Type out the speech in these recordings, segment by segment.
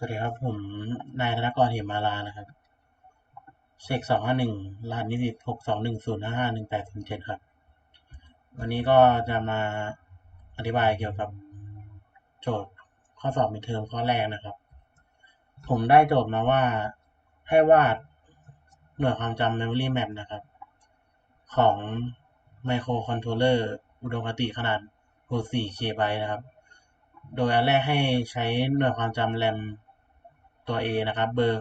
สวัสดีครับ ผมนายธนกรเหมมาลานะครับเซกสองห้าหนึ่งรหัสนิสิตหกสองหนึ่งศูนย์ห้าห้าหนึ่งแปดศูนย์เจ็ดครับ วันนี้ก็จะมาอธิบายเกี่ยวกับโจทย์ข้อสอบมิดเทอมข้อแรกนะครับ ผมได้โจทย์มาว่าให้วาดหน่วยความจำ memory map นะครับ ของ microcontroller อุดมคติขนาด 64 KB นะครับ โดยอันแรกให้ใช้หน่วยความจำแรม ตัว A นะครับ เบอร์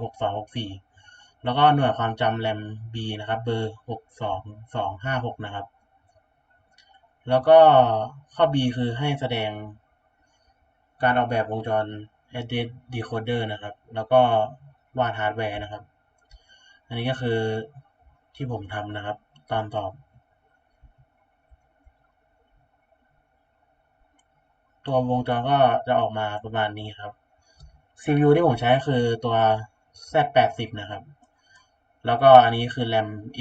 6264 แล้วก็หน่วยความจำแรม B นะครับ เบอร์ 62256 นะครับ แล้วก็ข้อ B คือให้แสดงการออกแบบวงจร address decoder นะครับ แล้วก็วาดฮาร์ดแวร์นะครับ อันนี้ก็คือที่ผมทำนะครับ ตอนสอบ ตัววงจรก็จะออกมาประมาณนี้ครับ CPU ที่ผมใช้ก็คือตัว Z80 นะครับ แล้วก็อันนี้คือ RAM A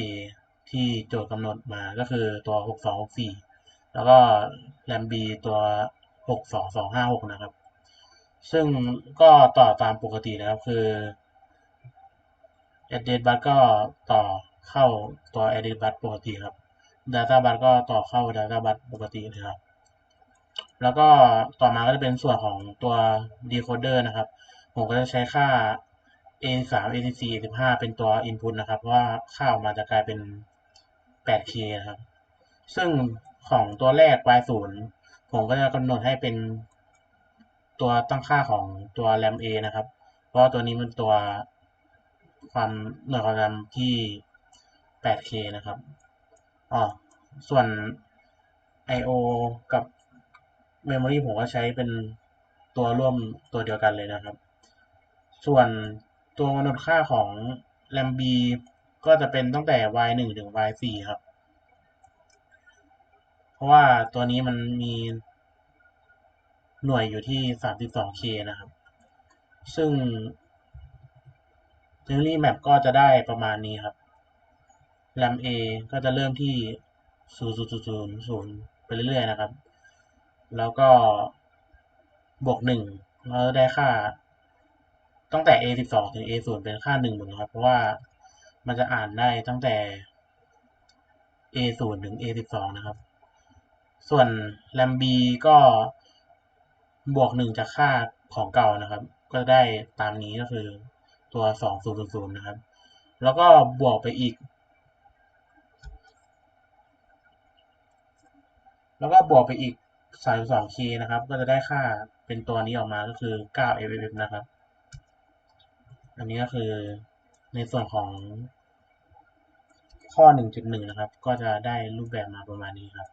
ที่โจทย์กำหนดมาก็คือตัว 6264 แล้วก็ RAM B ตัว 62256 นะครับ ซึ่งก็ต่อตามปกตินะครับ คือ address bus ก็ต่อเข้าตัว address bus ปกติครับ data bus ก็ต่อเข้า data bus ปกติเลยครับ แล้วก็ต่อมาก็จะเป็นส่วนของตัว decoder นะครับ ผมก็จะใช้ค่า A3 A4 A15 เป็นตัว input นะครับเพราะว่าค่าออกมาจะกลายเป็น 8K นะครับ ซึ่งของตัวแรก Y0 ผมก็จะกำหนดให้เป็นตัวตั้งค่าของตัว RAM A นะครับ เพราะว่าตัวนี้มันตัวความหน่วยความจำที่ 8K นะครับอ๋อส่วน I/O กับ Memory ผมก็ใช้เป็นตัวร่วมตัวเดียวกันเลยนะครับ ส่วนตัวกำหนดค่าของ RAM B ก็จะเป็นตั้งแต่ Y1 ถึง Y4 ครับ เพราะว่าตัวนี้มันมีหน่วยอยู่ที่ 32K นะครับ ซึ่ง Memory Map ก็จะได้ประมาณนี้ครับ RAM A ก็จะเริ่มที่ 0.000ไปเรื่อยๆนะครับ แล้วก็บวกหนึ่งเราได้ค่า ตั้งแต่ A สิบสองถึง A ศูนย์เป็นค่าหนึ่งหมดนะครับ เพราะว่ามันจะอ่านได้ตั้งแต่ A ศูนย์ถึง A สิบสองนะครับ ส่วน RAM B ก็บวกหนึ่งจากค่าของเก่านะครับ ก็ได้ตามนี้ก็คือตัวสองศูนย์ศูนย์นะครับ แล้วก็บวกไปอีก แล้วก็บวกไปอีก 32K นะครับ ก็จะได้ค่าเป็นตัวนี้ออกมาก็คือ 9FFF นะครับ อันนี้ก็คือในส่วนของข้อ 1.1 นะครับ ก็จะได้รูปแบบมาประมาณนี้ครับ